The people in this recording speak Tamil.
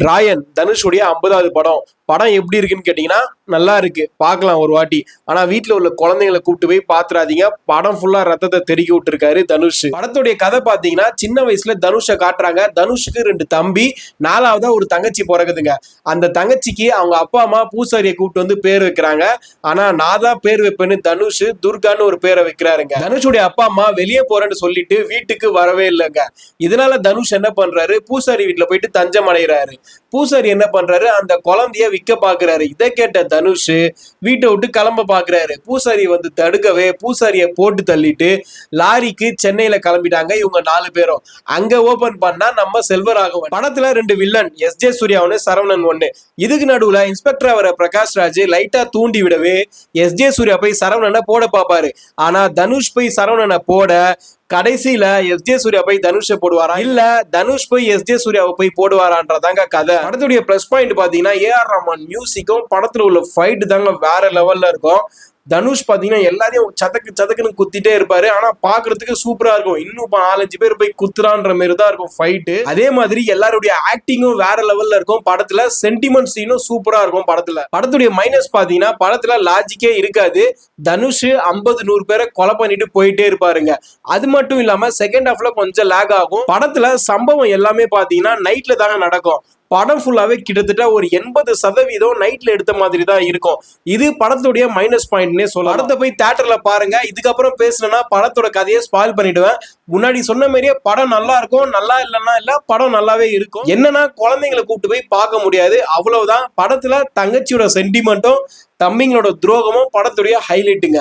ராயன் தனுஷுடைய ஐம்பதாவது படம். படம் எப்படி இருக்குன்னு கேட்டீங்கன்னா நல்லா இருக்கு. பார்க்கலாம் ஒரு வாட்டி. ஆனா வீட்டில் உள்ள குழந்தைங்களை கூப்பிட்டு போய் பாத்துறாதீங்க. படம் ஃபுல்லா ரத்தத்தை தெருக்கி விட்டுருக்காரு தனுஷ். படத்துடைய கதை பார்த்தீங்கன்னா சின்ன வயசுல தனுஷை காட்டுறாங்க. தனுஷுக்கு ரெண்டு தம்பி நாலாவதா ஒரு தங்கச்சி பிறகுதுங்க அந்த தங்கச்சிக்கு அவங்க அப்பா அம்மா பூசாரியை கூப்பிட்டு வந்து பேர் வைக்கிறாங்க. ஆனா நான் தான் பேர் வைப்பேன்னு தனுஷ் துர்கான்னு ஒரு பேரை வைக்கிறாருங்க. தனுஷுடைய அப்பா அம்மா வெளியே போறேன்னு சொல்லிட்டு வீட்டுக்கு வரவே இல்லைங்க. இதனால தனுஷ் என்ன பண்றாரு? பூசாரி வீட்டில் போயிட்டு தஞ்சம் அடைகிறாரு பூசாரி என்ன பண்றாரு? அந்த குழந்தைய விற்க பாக்குறாரு. இதை கேட்ட தனுஷ் வீட்டை விட்டு கிளம்ப பாக்குறாரு. பூசாரி வந்து தடுக்கவே பூசாரிய போட்டு தள்ளிட்டு லாரிக்கு சென்னையில கிளம்பிட்டாங்க இவங்க நாலு பேரும். அங்க ஓபன் பண்ணா நம்ம செல்வராகவன். படத்துல ரெண்டு வில்லன் எஸ் ஜே சூர்யா ஒண்ணு சரவணன் ஒண்ணு. இதுக்கு நடுவுல இன்ஸ்பெக்டர் வர பிரகாஷ் ராஜ் லைட்டா தூண்டி விடவே எஸ் ஜே சூர்யா போய் சரவணனை போட பாப்பாரு. ஆனா தனுஷ் போய் சரவணனை போட கடைசியில எஸ் ஜே சூர்யா போய் தனுஷை போடுவாரா? இல்ல தனுஷ் போய் எஸ் ஜே சூர்யாவை போய் போடுவாரான்றதாங்க கதை. படத்துடைய ப்ளஸ் பாயிண்ட் பாத்தீங்கன்னா ஏஆர் ரஹ்மான் மியூசிக்கும் படத்துல உள்ள ஃபைட் தாங்க வேற லெவல்ல இருக்கும். தனுஷ் பார்த்தீங்கன்னா எல்லாரையும் சதக்கு சதக்குன்னு குத்திட்டே இருப்பாரு. ஆனா பாக்குறதுக்கு சூப்பரா இருக்கும். இன்னும் நாலஞ்சு பேர் போய் குத்துறான்ற மாதிரி தான் இருக்கும் ஃபைட்டு அதே மாதிரி எல்லாருடைய ஆக்டிங்கும் வேற லெவல்ல இருக்கும். படத்துல சென்டிமெண்ட் சீனும் சூப்பரா இருக்கும் படத்துல. படத்துடைய மைனஸ் பார்த்தீங்கன்னா படத்துல லாஜிக்கே இருக்காது. தனுஷ் ஐம்பது நூறு பேரை கொலை பண்ணிட்டு போயிட்டே இருப்பாருங்க. அது மட்டும் இல்லாம செகண்ட் ஹாஃப்ல கொஞ்சம் லேக் ஆகும். படத்துல சம்பவம் எல்லாமே பார்த்தீங்கன்னா நைட்ல தாங்க நடக்கும். படம் ஃபுல்லாவே கிட்டத்தட்ட ஒரு எண்பது சதவீதம் நைட்ல எடுத்த மாதிரி தான் இருக்கும். இது படத்துடைய மைனஸ் பாயிண்ட்னே சொல்லலாம். படத்தை போய் தேட்டரில் பாருங்க. இதுக்கப்புறம் பேசணும்னா படத்தோட கதையை ஸ்பாயில் பண்ணிடுவேன். முன்னாடி சொன்ன மாதிரியே படம் நல்லா இருக்கும் நல்லா இல்லைன்னா இல்ல படம் நல்லாவே இருக்கும். என்னன்னா குழந்தைங்களை கூப்பிட்டு போய் பார்க்க முடியாது. அவ்வளவுதான். படத்துல தங்கச்சியோட சென்டிமெண்ட்டும் தம்பிங்களோட துரோகமும் படத்துடைய ஹைலைட்டுங்க